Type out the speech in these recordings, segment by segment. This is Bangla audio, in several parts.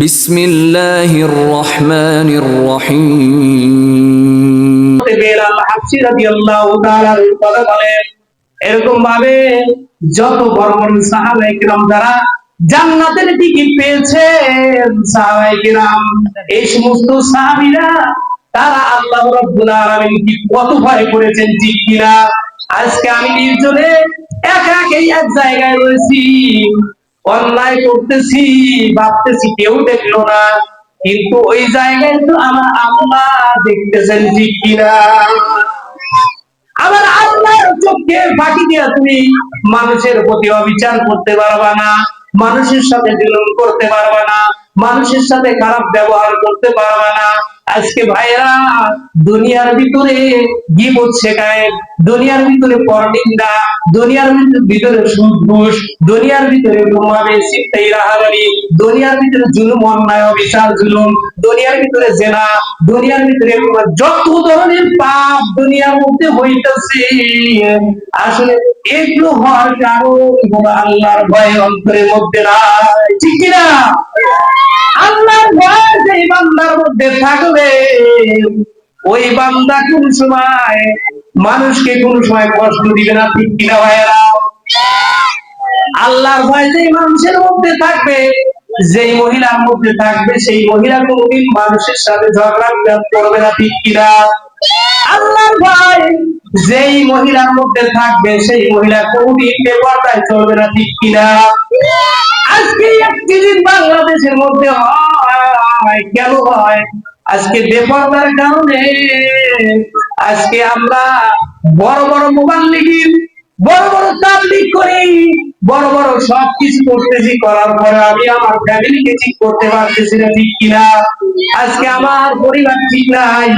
বিসমিল্লাহির রহমানির রহিম। এরকম ভাবে যত জান্নাতের টিকিট পেয়েছে কিরাম এই সমস্ত সাহাবীরা, তারা আল্লাহ রব্বুল কি কত ভয় করেছেন ঠিক কিনা? আজকে আমি নির্জনে এক এক জায়গায় রয়েছি। অন্যায় করতেছি, ভাবতেছি কেউ দেখল না। কিন্তু ওই জায়গায় তো আমার আল্লাহ দেখতেছেন, ঠিক কিনা? আমার আল্লাহর চোখে ফাঁকি দিয়া তুমি মানুষের প্রতি অবিচার করতে পারবা না, মানুষের সাথে জুলুম করতে পারবা না, মানুষের সাথে খারাপ ব্যবহার করতে পারবা না। আজকে ভাইরা, দুনিয়ার ভিতরে গিবত শেখায় দুনিয়ার ভিতরে পরনিন্দা, দুনিয়ার ভিতরে- ভিতরে দুনিয়ার ভিতরে ঘুমাবে সিদ্ধাই রাহাবারি দুনিয়ার ভিতরে জুলুম, অন্যায়, অবিচার, জুলুম, দুনিয়ার ভিতরে জেনা, দুনিয়ার ভিতরে যত ধরনের পাপ দুনিয়ার মধ্যে হইতেছে, আসলে এগুলো হওয়ার কারণ আল্লাহর ভয় অন্তরের মধ্যে নাই। ঠিক কিনা? আল্লাহর ভয় যে বান্দার মধ্যে থাকবে, ওই বান্দা কোন সময় মানুষকে কোন সময় কষ্ট দিবে না, ঠিক কিনা ভাইয়েরা? আল্লাহর ভয় যেই মানুষের মধ্যে থাকবে, যেই মহিলার মধ্যে থাকবে, সেই মহিলা কোনদিন মানুষের সাথে ঝগড়া করবে না, ঠিক কিনা? আল্লাহর ভয় যেই মহিলার মধ্যে থাকবে, সেই মহিলা কোনদিন বেপরদায় চলবে না, ঠিক কিনা? আজকে একটি দিন বাংলাদেশের মধ্যে হয়, কেন হয়? আজকে বেপরদার কারণে, আজকে আমরা বড় বড় মোবাইল লিখি, বড় বড় তাবলিগ করি, বড় বড় সব কিছু করতেছি, করার পরে আমি আমার ফ্যামিলিকে ঠিক করতে পারতেছি না ঠিক কিনা। আজকে আমার পরিবার ঠিক নাই,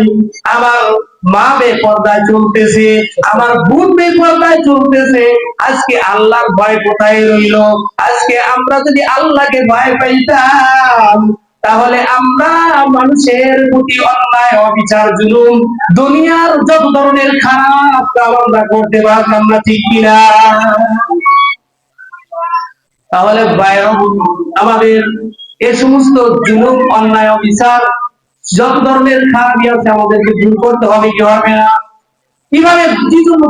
আমার মা বেপর্দায় চলতেছে, আমার বোন বেপর্দায় চলতেছে। আজকে আল্লাহর ভয় কোথায় রইল? আজকে আমরা যদি আল্লাহকে ভয় পাইতাম, তাহলে আমরা মানুষের প্রতি অন্যায়, অবিচার, জুলুম, দুনিয়ার যত ধরনের খারাপ কাজ আমরা করতে পারতাম না, ঠিক কিনা? তাহলে বাইরে আমাদের এ সমস্ত জুলুম, অন্যায়, অবিচার যত ধরনের খারাপই আছে আমাদেরকে দূর করতে হবে, কি হবে না? কীভাবে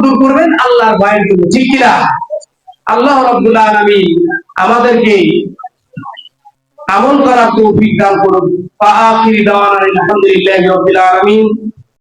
দূর করবেন? আল্লাহর জন্য। ঠিক কিনা আল্লাহ রাব্বুল আমি আমাদেরকে আমল করার তৌফিক দান করুন। আলহামদুলিল্লাহি